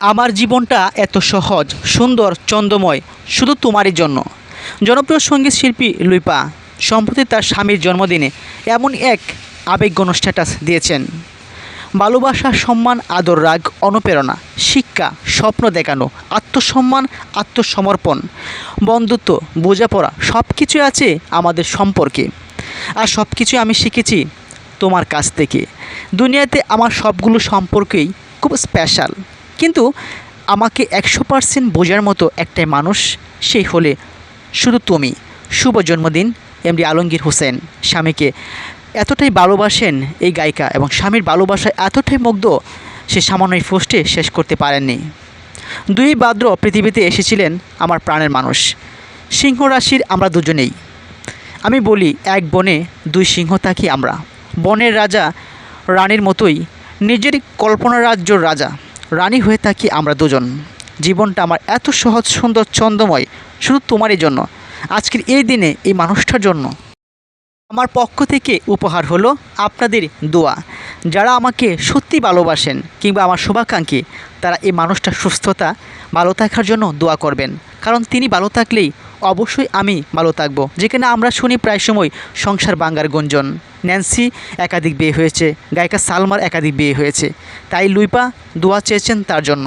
আমার জীবনটা এত সহজ, সুন্দর, চন্দ্রময়, শুধু তোমারই জন্য। জনপ্রিয় সংগীত শিল্পী লুইপা, সম্প্রতি তার স্বামীর জন্মদিনে এমন এক আবেগঘন স্ট্যাটাস দিয়েছেন। ভালোবাসা সম্মান, আদর, রাগ, অনুপ্রেরণা, শিক্ষা, স্বপ্ন দেখানো, আত্মসম্মান, আত্মসমর্পণ, বন্ধুত্ব, বোঝাপড়া সব কিছুই আছে আমাদের সম্পর্কে। আর সব কিছুই আমি শিখেছি তোমার কাছ থেকে। দুনিয়াতে আমার সবগুলো সম্পর্কেই খুব স্পেশাল কিন্তু আমাকে একশো পার্সেন্ট বোঝার মতো একটাই মানুষ সেই হলে শুধু তুমি। শুভ জন্মদিন এমডি আলমগীর হোসেন। স্বামীকে এতটাই ভালোবাসেন এই গায়িকা এবং স্বামীর ভালোবাসায় এতটাই মুগ্ধ, সে সামান্য পোস্টে শেষ করতে পারেননি। দুই ভাদ্র পৃথিবীতে এসেছিলেন আমার প্রাণের মানুষ। সিংহ রাশির আমরা দুজনেই। আমি বলি, এক বনে দুই সিংহ থাকি আমরা। বনের রাজা রানীর মতোই নিজের কল্পনা রাজ্যর রাজা। রানী হয়ে থাকি আমরা দুজন। জীবনটা আমার এত সহজ, সুন্দর, ছন্দময়, শুধু তোমারই জন্য। আজকের এই দিনে এই মানুষটার জন্য। আমার পক্ষ থেকে উপহার হলো আপনাদের দোয়া। যারা আমাকে সত্যি ভালোবাসেন কিংবা আমার শুভাকাঙ্ক্ষী, তারা এই মানুষটার সুস্থতা, ভালো থাকার জন্য দোয়া করবেন। কারণ তিনি ভালো থাকলেই অবশ্যই আমি ভালো থাকব। যেখানে আমরা শুনি প্রায় সময়, সংসার বাঙ্গার গুঞ্জন। ন্যান্সি একাধিক বিয়ে হয়েছে, গায়িকা সালমার একাধিক বিয়ে হয়েছে। তাই লুইপা দোয়া চেয়েছেন তার জন্য।